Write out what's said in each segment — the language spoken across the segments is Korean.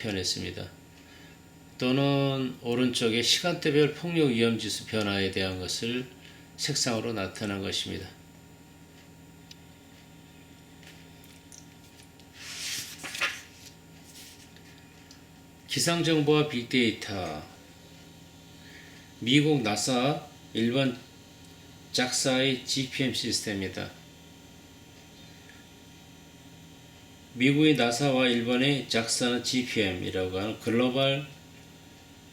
표현했습니다. 또는 오른쪽에 시간대별 폭력 위험 지수 변화에 대한 것을 색상으로 나타난 것입니다. 기상정보와 빅데이터 미국 나사 일본 짝사의 GPM 시스템입니다. 미국의 나사와 일본의 짝사는 GPM이라고 하는 글로벌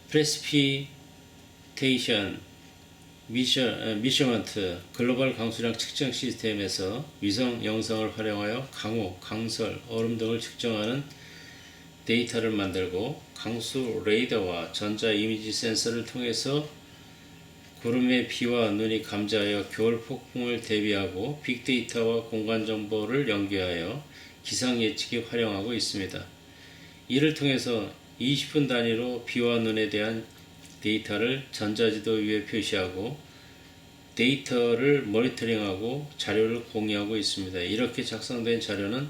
프레스피테이션 미션, 미셔먼트 글로벌 강수량 측정 시스템에서 위성 영상을 활용하여 강우, 강설, 얼음 등을 측정하는 데이터를 만들고 강수 레이더와 전자 이미지 센서를 통해서 구름의 비와 눈이 감지하여 겨울 폭풍을 대비하고 빅데이터와 공간 정보를 연계하여 기상 예측에 활용하고 있습니다. 이를 통해서 20분 단위로 비와 눈에 대한 데이터를 전자지도 위에 표시하고 데이터를 모니터링하고 자료를 공유하고 있습니다. 이렇게 작성된 자료는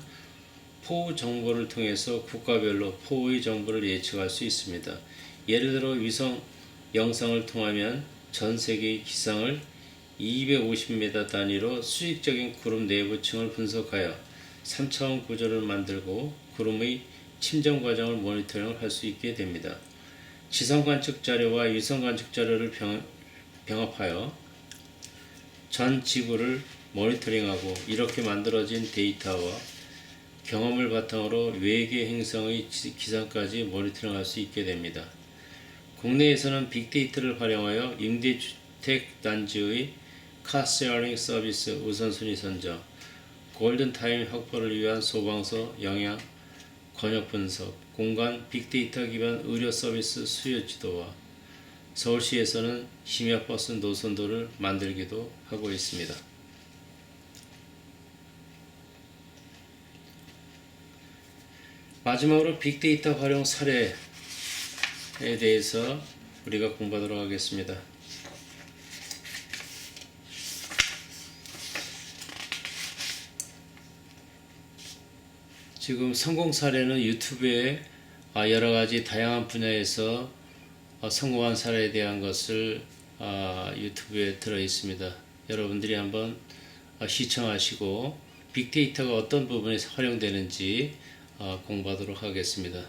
포우 정보를 통해서 국가별로 포우의 정보를 예측할 수 있습니다. 예를 들어 위성 영상을 통하면 전 세계의 기상을 250m 단위로 수직적인 구름 내부층을 분석하여 3차원 구조를 만들고 구름의 침전 과정을 모니터링을 할수 있게 됩니다. 지성 관측 자료와 위성 관측 자료를 병, 병합하여 전 지구를 모니터링하고 이렇게 만들어진 데이터와 경험을 바탕으로 외계 행성의 지- 기상까지 모니터링할 수 있게 됩니다. 국내에서는 빅데이터를 활용하여 임대주택 단지의 카세어링 서비스 우선순위 선정, 골든타임 확보를 위한 소방서 영향 권역 분석, 공간 빅데이터 기반 의료 서비스 수요 지도와 서울시에서는 심야버스 노선도를 만들기도 하고 있습니다. 마지막으로 빅데이터 활용 사례에 대해서 우리가 공부하도록 하겠습니다. 지금 성공 사례는 유튜브에 아, 여러 가지 다양한 분야에서 어, 성공한 사례에 대한 것을 아, 유튜브에 들어 있습니다. 여러분들이 한번 어, 시청하시고 빅데이터가 어떤 부분에서 활용되는지 어, 공부하도록 하겠습니다.